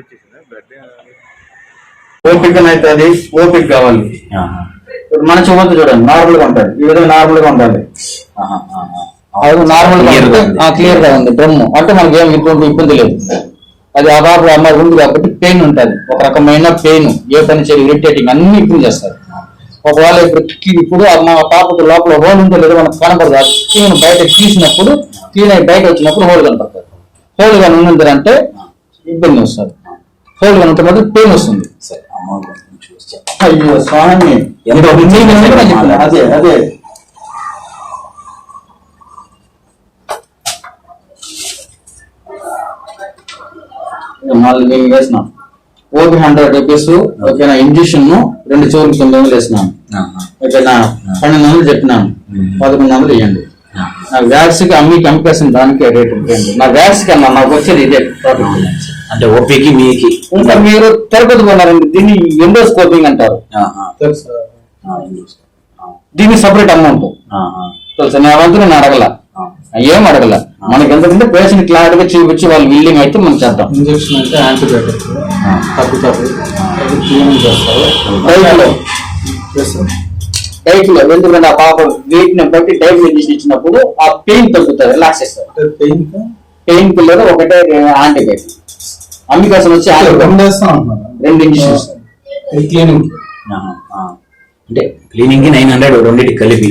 వచ్చేసిందా? బ్లడ్ ఓపిక అయితే అది ఓపిక కావాలి. మన చూపొద్దు చూడండి నార్మల్గా ఉంటుంది. ఈ విధంగా నార్మల్గా. అది నార్మల్గా. క్లియర్గా ఉంది. డ్రమ్ అంటే మనకి ఏం ఇటువంటి ఇబ్బంది లేదు. అది ఆ బాబు అమ్మాయి ఉంది కాబట్టి పెయిన్ ఉంటుంది. ఒక రకమైన పెయిన్ ఏ పని చేయాలి ఇరిటేటింగ్ అన్ని ఇంప్రూవ్ చేస్తారు. ఒకవేళ ఇప్పుడు ఇప్పుడు మా పాపకు లోపల హోల్ ఉందో లేదో మనకు కనపడదు. ఆ క్లీన్ బయట తీసినప్పుడు క్లీన్ అయి బయట వచ్చినప్పుడు హోల్ కనపడుతుంది హోల్గా ఉంది అంటే ఇబ్బంది వస్తుంది. హోల్గా ఉంటే మాత్రం పెయిన్ వస్తుంది. అయ్యో స్వామి? అదే అదే. నాలుగు నేను వేసినాం. ఓకే హండ్రెడ్ రూపీస్ ఓకేనా? ఇంజక్షన్ రెండు చెవులు తొమ్మిది వందలు వేసినాను. ఆహా. ఓకేనా? పన్నెండు వందలు చెప్పినాను. మ్మ్. పదకొండు వందలు ఇవ్వండి ఆహా. నా వ్యాక్స్కి అమ్మి కంపేషన్ దానికే రేట్ ఉంటుంది. నా వ్యాక్స్ కన్నా నాకు వచ్చేది ఇదే అంటే ఓపీకి మీకి. ఇంకా మీరు తిరుపతి పోన్నారండి దీన్ని ఎండోస్కోపింగ్ అంటారు. దీనికి సపరేట్ అమౌంట్. తెలుసా? నా వంతు నేను అడగల. ఆ. ఏం అడగల? మనకి ఎందుకంటే పేషెంట్ క్లారిటీగా చూపించి వాళ్ళు విల్లింగ్ అయితే మనం చేద్దాం. ఇంజక్షన్ అంటే యాంటీబయాటిక్ ఆ. తగ్గుతుంది చేస్తారు. డైట్లో చేస్తారు డైట్లో ఎందుకంటే ఆ పాప వెయిట్ని బట్టి డైట్ మెడిసిన్ ఇచ్చినప్పుడు ఆ పెయిన్ తగ్గుతుంది రిలాక్స్ పెయిన్ పెయిన్ కిల్లర్ ఒకటే యాంటీబయాటిక్ అమ్మికాసం వచ్చి. రెండు ఇంజక్షన్స్ క్లీనింగ్. అంటే క్లీనింగ్కి నైన్ హండ్రెడ్ రెండింటి కలిపి.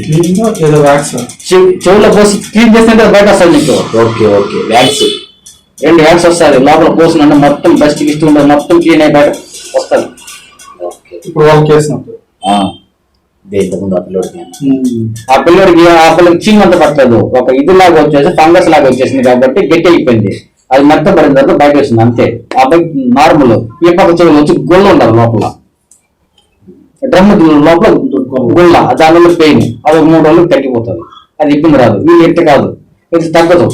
చెవులో పోసి క్లీన్ చేస్తుంటే బయట వస్తుంది నీకు. Okay okay. వ్యాక్స్ రెండు హ్యాండ్స్ వస్తుంది. లోపల పోసినంటే మొత్తం డస్ట్ గిస్ట్ ఉండదు మొత్తం క్లీన్ అయి బయట వస్తుంది. ఓకే. ఇప్పుడు వేసినట్టు ఇదే ఇంతకుముందు ఆ పిల్లోడికి. ఆ పిల్లడికి ఆ పిల్లకి చీమ్ అంత పట్టలేదు ఒక ఇది లాగా వచ్చేసి ఫంగస్ లాగా వచ్చేసింది కాబట్టి గట్టి అయిపోయింది. అది మెత్త పడిన తర్వాత బయట వచ్చింది అంతే. ఆ బయట నార్మల్ ఈ పక్క చెవులు వచ్చి గుళ్ళ ఉండదు లోపల. డ్రమ్ లోపల గుళ్ళ దానివల్ల పెయిన్. అది మూడు రోజులు తగ్గిపోతుంది. అది ఇబ్బంది రాదు. వీళ్ళు ఎట్ట కాదు. ఇది తగ్గదు.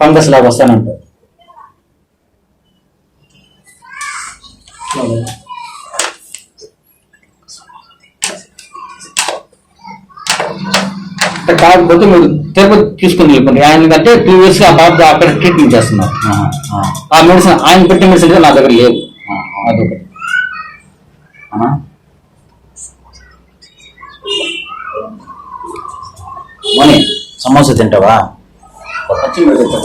ఫంగస్ లాగా వస్తానంటే కాకపోతే మీరు తిరుపతి తీసుకుని వెళ్ళిపోండి ఆయన అంటే టూ ఇయర్స్ ఆ బాబు అక్కడ ట్రీట్మెంట్ చేస్తున్నారు. ఆ. మెడిసిన్ ఆయన పెట్టిన మెడిసిన్ నా దగ్గర లేవు. అదొకటి? మణి సమోసా తింటావా పచ్చి మెడిసిన్